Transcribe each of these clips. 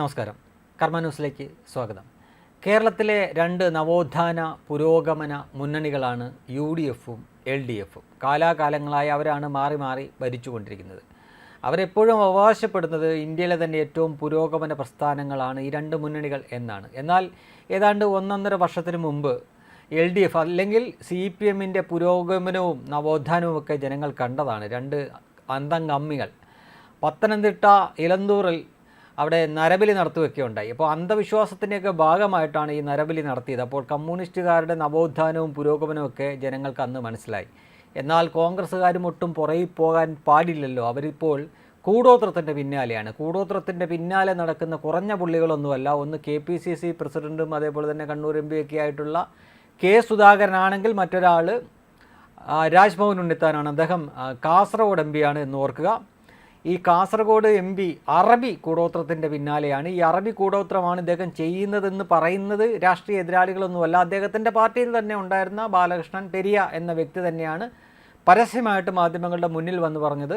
നമസ്കാരം. കർമ്മ ന്യൂസിലേക്ക് സ്വാഗതം. കേരളത്തിലെ രണ്ട് നവോത്ഥാന പുരോഗമന മുന്നണികളാണ് യു ഡി എഫും എൽ ഡി എഫും കാലാകാലങ്ങളായി അവരാണ് മാറി മാറി ഭരിച്ചുകൊണ്ടിരിക്കുന്നത്. അവരെപ്പോഴും അവകാശപ്പെടുന്നത് ഇന്ത്യയിലെ തന്നെ ഏറ്റവും പുരോഗമന പ്രസ്ഥാനങ്ങളാണ് ഈ രണ്ട് മുന്നണികൾ എന്നാണ്. എന്നാൽ ഏതാണ്ട് ഒന്നൊന്നര വർഷത്തിന് മുമ്പ് എൽ ഡി എഫ് അല്ലെങ്കിൽ സി പി എമ്മിന്റെ പുരോഗമനവും നവോത്ഥാനവും ഒക്കെ ജനങ്ങൾ കണ്ടതാണ്. രണ്ട് അന്തംഗമ്മികൾ പത്തനംതിട്ട ഇലന്തൂറിൽ അവിടെ നരബലി നടത്തുകയൊക്കെ ഉണ്ടായി. അപ്പോൾ അന്ധവിശ്വാസത്തിന്റെയൊക്കെ ഭാഗമായിട്ടാണ് ഈ നരബലി നടത്തിയത്. അപ്പോൾ കമ്മ്യൂണിസ്റ്റുകാരുടെ നവോത്ഥാനവും പുരോഗമനവും ഒക്കെ ജനങ്ങൾക്ക് അന്ന് മനസ്സിലായി. എന്നാൽ കോൺഗ്രസ്സുകാരും ഒട്ടും പുറകിൽ പോകാൻ പാടില്ലല്ലോ. അവരിപ്പോൾ കൂടോത്രത്തിന്റെ പിന്നാലെയാണ്. കൂടോത്രത്തിന്റെ പിന്നാലെ നടക്കുന്ന കുറഞ്ഞ പുള്ളികളൊന്നുമല്ല. ഒന്ന് കെ പി സി സി പ്രസിഡന്റും അതേപോലെ തന്നെ കണ്ണൂർ എം പി ഒക്കെ ആയിട്ടുള്ള കെ സുധാകരനാണെങ്കിൽ മറ്റൊരാൾ രാജ്ഭവൻ ഉണ്ണിത്താനാണ്. അദ്ദേഹം കാസർഗോഡ് എം പിയാണ് എന്ന് ഓർക്കുക. ഈ കാസർഗോഡ് എം പി അറബി കൂടോത്രത്തിന്റെ പിന്നാലെയാണ്. ഈ അറബി കൂടോത്രമാണ് ഇദ്ദേഹം ചെയ്യുന്നതെന്ന് പറയുന്നത് രാഷ്ട്രീയ എതിരാളികളൊന്നുമല്ല. അദ്ദേഹത്തിന്റെ പാർട്ടിയിൽ തന്നെ ഉണ്ടായിരുന്ന ബാലകൃഷ്ണൻ പെരിയ എന്ന വ്യക്തി തന്നെയാണ് പരസ്യമായിട്ട് മാധ്യമങ്ങളുടെ മുന്നിൽ വന്ന് പറഞ്ഞത്.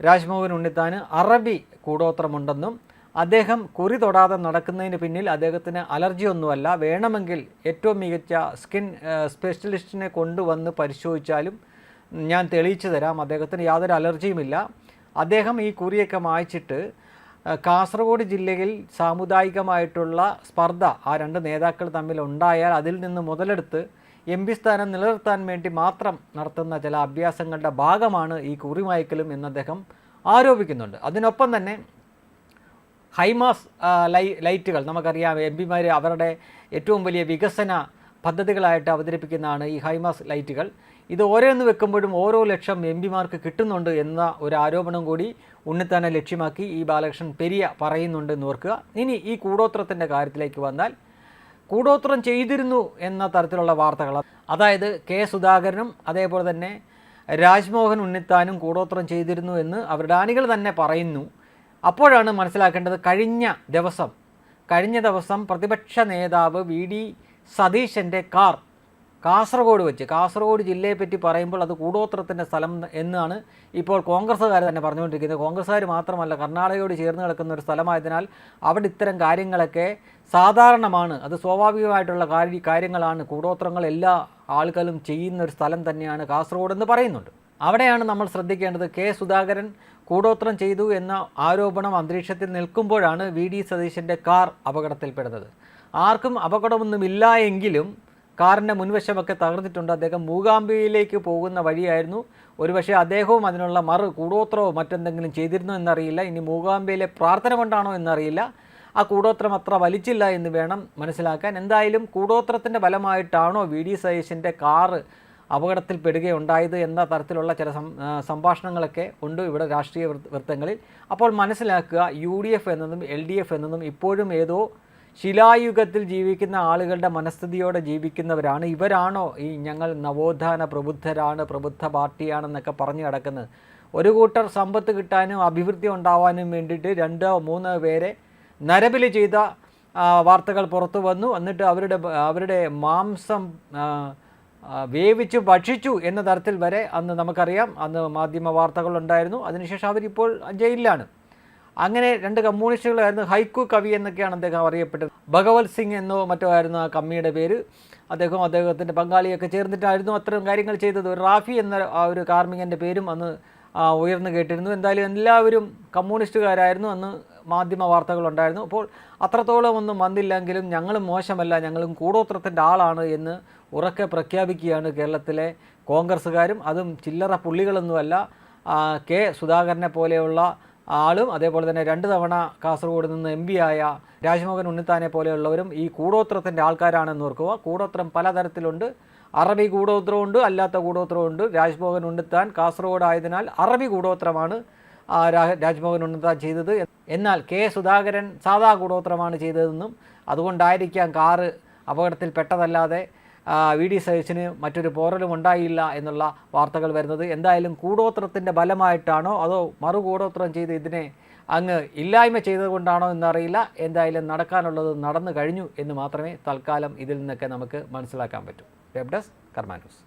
രാജ്മോഹൻ ഉണ്ണിത്താന് അറബി കൂടോത്രമുണ്ടെന്നും അദ്ദേഹം കുറി തൊടാതെ നടക്കുന്നതിന് പിന്നിൽ അദ്ദേഹത്തിന് അലർജി ഒന്നുമല്ല വേണമെങ്കിൽ ഏറ്റവും മികച്ച സ്കിൻ സ്പെഷ്യലിസ്റ്റിനെ കൊണ്ടുവന്ന് പരിശോധിച്ചാലും ഞാൻ തെളിയിച്ചു തരാം. അദ്ദേഹത്തിന് യാതൊരു അലർജിയുമില്ല. അദ്ദേഹം ഈ കുറിയൊക്കെ മായ്ച്ചിട്ട് കാസർഗോഡ് ജില്ലയിൽ സാമുദായികമായിട്ടുള്ള സ്പർദ്ധ ആ രണ്ട് നേതാക്കൾ തമ്മിൽ ഉണ്ടായാൽ അതിൽ നിന്ന് മുതലെടുത്ത് എം പി സ്ഥാനം നിലനിർത്താൻ വേണ്ടി മാത്രം നടത്തുന്ന ചില അഭ്യാസങ്ങളുടെ ഭാഗമാണ് ഈ കുറിമായ്ക്കലും എന്ന് അദ്ദേഹം ആരോപിക്കുന്നുണ്ട്. അതിനൊപ്പം തന്നെ ഹൈമാസ് ലൈ ലൈറ്റുകൾ നമുക്കറിയാം എം പിമാർ അവരുടെ ഏറ്റവും വലിയ വികസന പദ്ധതികളായിട്ട് അവതരിപ്പിക്കുന്നതാണ് ഈ ഹൈമാസ് ലൈറ്റുകൾ. ഇത് ഓരോന്ന് വെക്കുമ്പോഴും ഓരോ ലക്ഷം എം പിമാർക്ക് കിട്ടുന്നുണ്ട് എന്ന ഒരു ആരോപണം കൂടി ഉണ്ണിത്താനെ ലക്ഷ്യമാക്കി ഈ ബാലകൃഷ്ണൻ പെരിയ പറയുന്നുണ്ട് എന്ന് ഓർക്കുക. ഇനി ഈ കൂടോത്രത്തിന്റെ കാര്യത്തിലേക്ക് വന്നാൽ കൂടോത്രം ചെയ്തിരുന്നു എന്ന തരത്തിലുള്ള വാർത്തകൾ. അതായത് കെ സുധാകരനും അതേപോലെ തന്നെ രാജ്മോഹൻ ഉണ്ണിത്താനും കൂടോത്രം ചെയ്തിരുന്നു എന്ന് അവരുടെ അണികൾ തന്നെ പറയുന്നു. അപ്പോഴാണ് മനസ്സിലാക്കേണ്ടത് കഴിഞ്ഞ ദിവസം കഴിഞ്ഞ ദിവസം പ്രതിപക്ഷ നേതാവ് വി ഡി സതീശന്റെ കാർ കാസർഗോഡ് വെച്ച്. കാസർഗോഡ് ജില്ലയെ പറ്റി പറയുമ്പോൾ അത് കൂടോത്രത്തിന്റെ സ്ഥലം എന്നാണ് ഇപ്പോൾ കോൺഗ്രസ്സുകാർ തന്നെ പറഞ്ഞുകൊണ്ടിരിക്കുന്നത്. കോൺഗ്രസ്സുകാർ മാത്രമല്ല കർണാടകയോട് ചേർന്ന് കിടക്കുന്ന ഒരു സ്ഥലമായതിനാൽ അവിടെ ഇത്തരം കാര്യങ്ങളൊക്കെ സാധാരണമാണ്. അത് സ്വാഭാവികമായിട്ടുള്ള കാര്യ കാര്യങ്ങളാണ്. കൂടോത്രങ്ങൾ എല്ലാ ആളുകളും ചെയ്യുന്ന ഒരു സ്ഥലം തന്നെയാണ് കാസർഗോഡ് എന്ന് പറയുന്നുണ്ട്. അവിടെയാണ് നമ്മൾ ശ്രദ്ധിക്കേണ്ടത് കെ സുധാകരൻ കൂടോത്രം ചെയ്തു എന്ന ആരോപണം അന്തരീക്ഷത്തിൽ നിൽക്കുമ്പോഴാണ് വി ഡി സതീശന്റെ കാർ അപകടത്തിൽപ്പെടുന്നത്. ആർക്കും അപകടമൊന്നുമില്ല എങ്കിലും കാറിന്റെ മുൻവശമൊക്കെ തകർന്നിട്ടുണ്ട്. അദ്ദേഹം മൂകാംബികയിലേക്ക് പോകുന്ന വഴിയായിരുന്നു. ഒരുപക്ഷെ അദ്ദേഹവും അതിനുള്ള മറു കൂടോത്രമോ മറ്റെന്തെങ്കിലും ചെയ്തിരുന്നോ എന്നറിയില്ല. ഇനി മൂകാംബിയിലെ പ്രാർത്ഥന കൊണ്ടാണോ എന്നറിയില്ല. ആ കൂടോത്രം അത്ര വലിച്ചില്ല എന്ന് വേണം മനസ്സിലാക്കാൻ. എന്തായാലും കൂടോത്രത്തിന്റെ ഫലമായിട്ടാണോ വി ഡി സതീശന്റെ കാറ് അപകടത്തിൽപ്പെടുകയുണ്ടായത് എന്ന തരത്തിലുള്ള ചില സംഭാഷണങ്ങളൊക്കെ ഉണ്ട് ഇവിടെ രാഷ്ട്രീയ വൃത്തങ്ങളിൽ. അപ്പോൾ മനസ്സിലാക്കുക യു ഡി എഫ് എന്നതും എൽ ഡി എഫ് എന്നതും ഇപ്പോഴും ഏതോ ശിലായുഗത്തിൽ ജീവിക്കുന്ന ആളുകളുടെ മനസ്ഥിതിയോടെ ജീവിക്കുന്നവരാണ് ഇവരാണോ ഈ ഞങ്ങൾ നവോത്ഥാന പ്രബുദ്ധരാണ് പ്രബുദ്ധ പാർട്ടിയാണെന്നൊക്കെ പറഞ്ഞു കിടക്കുന്നത് ഒരു കൂട്ടർ സമ്പത്ത് കിട്ടാനും അഭിവൃദ്ധി ഉണ്ടാവാനും വേണ്ടിയിട്ട് രണ്ടോ മൂന്നോ പേരെ നരബലി ചെയ്ത വാർത്തകൾ പുറത്തു വന്നു. എന്നിട്ട് അവരുടെ അവരുടെ മാംസം വേവിച്ചു ഭക്ഷിച്ചു എന്ന തരത്തിൽ വരെ അന്ന് നമുക്കറിയാം. അന്ന് മാധ്യമ വാർത്തകളുണ്ടായിരുന്നു അതിനുശേഷം അവരിപ്പോൾ ജയിലിലാണ്. അങ്ങനെ രണ്ട് കമ്മ്യൂണിസ്റ്റുകളായിരുന്നു ഹൈക്കു കവി എന്നൊക്കെയാണ് അദ്ദേഹം അറിയപ്പെട്ടത്. ഭഗവത് സിംഗ് എന്നോ മറ്റോ ആയിരുന്നു ആ കമ്മിയുടെ പേര്. അദ്ദേഹം അദ്ദേഹത്തിന്റെ പങ്കാളിയൊക്കെ ചേർന്നിട്ടായിരുന്നു അത്തരം കാര്യങ്ങൾ ചെയ്തത്. റാഫി എന്ന ആ ഒരു കാർമികന്റെ പേരും അന്ന് ഉയർന്നു കേട്ടിരുന്നു. എന്തായാലും എല്ലാവരും കമ്മ്യൂണിസ്റ്റുകാരായിരുന്നു. അന്ന് മാധ്യമ വാർത്തകളുണ്ടായിരുന്നു. അപ്പോൾ അത്രത്തോളം ഒന്നും വന്നില്ലെങ്കിലും ഞങ്ങളും മോശമല്ല ഞങ്ങളും കൂടോത്രത്തിന്റെ ആളാണ് എന്ന് ഉറക്കെ പ്രഖ്യാപിക്കുകയാണ് കേരളത്തിലെ കോൺഗ്രസ്സുകാരും. അതും ചില്ലറ പുള്ളികളൊന്നുമല്ല. കെ സുധാകരനെ പോലെയുള്ള ആളും അതേപോലെ തന്നെ രണ്ട് തവണ കാസർഗോഡ് നിന്ന് എം പി ആയ രാജ്മോഹൻ ഉണ്ണിത്താനെ പോലെയുള്ളവരും ഈ കൂടോത്രത്തിന്റെ ആൾക്കാരാണെന്ന് ഓർക്കുക. കൂടോത്രം പലതരത്തിലുണ്ട്. അറബി കൂടോത്രമുണ്ട് അല്ലാത്ത കൂടോത്രമുണ്ട്. രാജ്മോഹൻ ഉണ്ണിത്താൻ കാസർഗോഡ് ആയതിനാൽ അറബി കൂടോത്രമാണ് രാജ്മോഹൻ ഉണ്ണിത്താൻ ചെയ്തത്. എന്നാൽ കെ സുധാകരൻ സാധാ കൂടോത്രമാണ് ചെയ്തതെന്നും അതുകൊണ്ടായിരിക്കാം കാറ് അപകടത്തിൽ പെട്ടതല്ലാതെ വി ഡി സതീശന് മറ്റൊരു പോറലും ഉണ്ടായില്ല എന്നുള്ള വാർത്തകൾ വരുന്നത് എന്തായാലും കൂടോത്രത്തിന്റെ ഫലമായിട്ടാണോ അതോ മറു കൂടോത്രം ചെയ്ത് ഇതിനെ അങ്ങ് ഇല്ലായ്മ ചെയ്തതുകൊണ്ടാണോ എന്നറിയില്ല. എന്തായാലും നടക്കാനുള്ളത് നടന്നു കഴിഞ്ഞു എന്ന് മാത്രമേ തൽക്കാലം ഇതിൽ നിന്നൊക്കെ നമുക്ക് മനസ്സിലാക്കാൻ പറ്റൂ. Web desk Karma news